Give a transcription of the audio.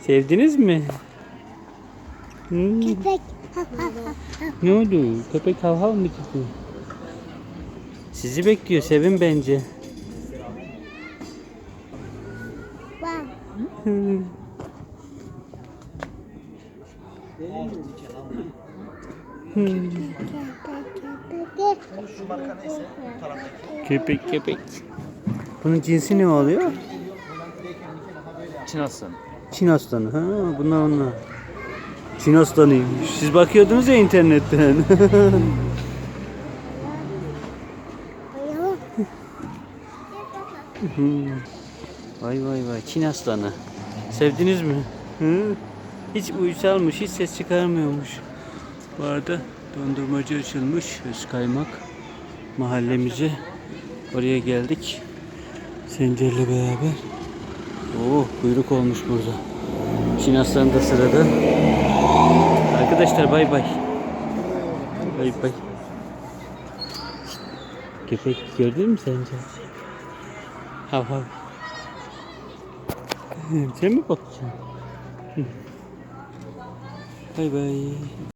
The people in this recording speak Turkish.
Sevdiniz mi? Hmm, Köpek. Ne oldu? Köpek hav hav mı dedi? Sizi bekliyor. Sevin bence. Köpek köpek. Bunun cinsi ne oluyor? Çin aslanı. Çin aslanı. Ha, bunlar onlar. Çin aslanıymış. Siz bakıyordunuz ya internetten. Vay vay vay Çin aslanı. Sevdiniz mi? Hı? Hiç uysalmış, hiç ses çıkarmıyormuş. Bu arada dondurmacı açılmış. Öz kaymak mahallemize. Oraya geldik. Sencer'le beraber. Oo kuyruk olmuş burada. Çin aslanı da sırada. Arkadaşlar bay bay. Bay bay. Köpek gördün mü sence? Hav hav. Sen mi bakacaksın? Bay bay.